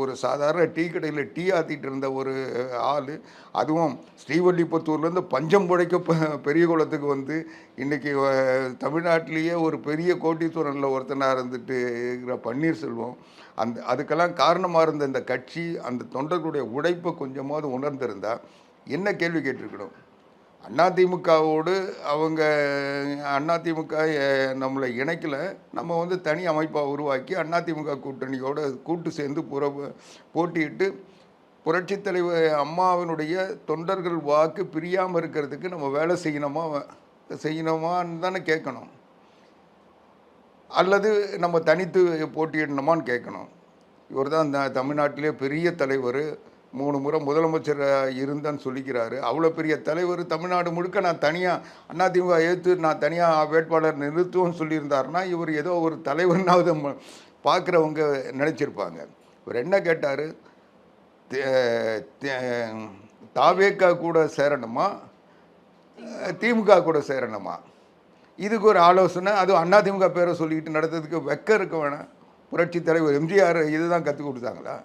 ஒரு சாதாரண டீ கடையில் டீ ஆற்றிட்டு இருந்த ஒரு ஆள் அதுவும் ஸ்ரீவல்லிபுத்தூர்லேருந்து பஞ்சம் புழைக்க பெரிய குளத்துக்கு வந்து இன்றைக்கி தமிழ்நாட்டிலேயே ஒரு பெரிய கோட்டீஸ்வரனில் ஒருத்தனாக இருந்துட்டு இருக்கிற பன்னீர்செல்வம் அந்த அதுக்கெல்லாம் காரணமாக இருந்த இந்த கட்சி அந்த தொண்டர்களுடைய உழைப்பை கொஞ்சமாவது உணர்ந்திருந்தால் என்ன கேள்வி கேட்டிருக்கணும்? அதிமுகவோடு அவங்க அதிமுக நம்மளை இணைக்கல. நம்ம வந்து தனி அமைப்பாக உருவாக்கி அதிமுக கூட்டணியோடு கூட்டு சேர்ந்து புற போட்டியிட்டு புரட்சித் தலைவர் அம்மாவினுடைய தொண்டர்கள் வாக்கு பிரியாமல் இருக்கிறதுக்கு நம்ம வேலை செய்யணுமா செய்யணுமான்னு தானே கேட்கணும். அல்லது நம்ம தனித்து போட்டியிடணுமான்னு கேட்கணும். இவர் தான் தமிழ்நாட்டிலே பெரிய தலைவர். மூணு முறை முதலமைச்சராக இருந்தேன்னு சொல்லிக்கிறாரு. அவ்வளோ பெரிய தலைவர் தமிழ்நாடு முழுக்க நான் தனியாக அதிமுக ஏற்று நான் தனியாக வேட்பாளர் நிறுத்துவேன்னு சொல்லியிருந்தாருன்னா இவர் ஏதோ ஒரு தலைவர்னாவது பார்க்குறவங்க நினச்சிருப்பாங்க. இவர் என்ன கேட்டார்? தாவேக்கா கூட சேரணுமா? திமுக கூட சேரணுமா? இதுக்கு ஒரு ஆலோசனை. அதுவும் அதிமுக பேரை சொல்லிக்கிட்டு நடத்துறதுக்கு வெக்க இருக்க வேணாம். புரட்சி தலைவர் எம்ஜிஆர் இதுதான் கற்றுக் கொடுத்தாங்களா?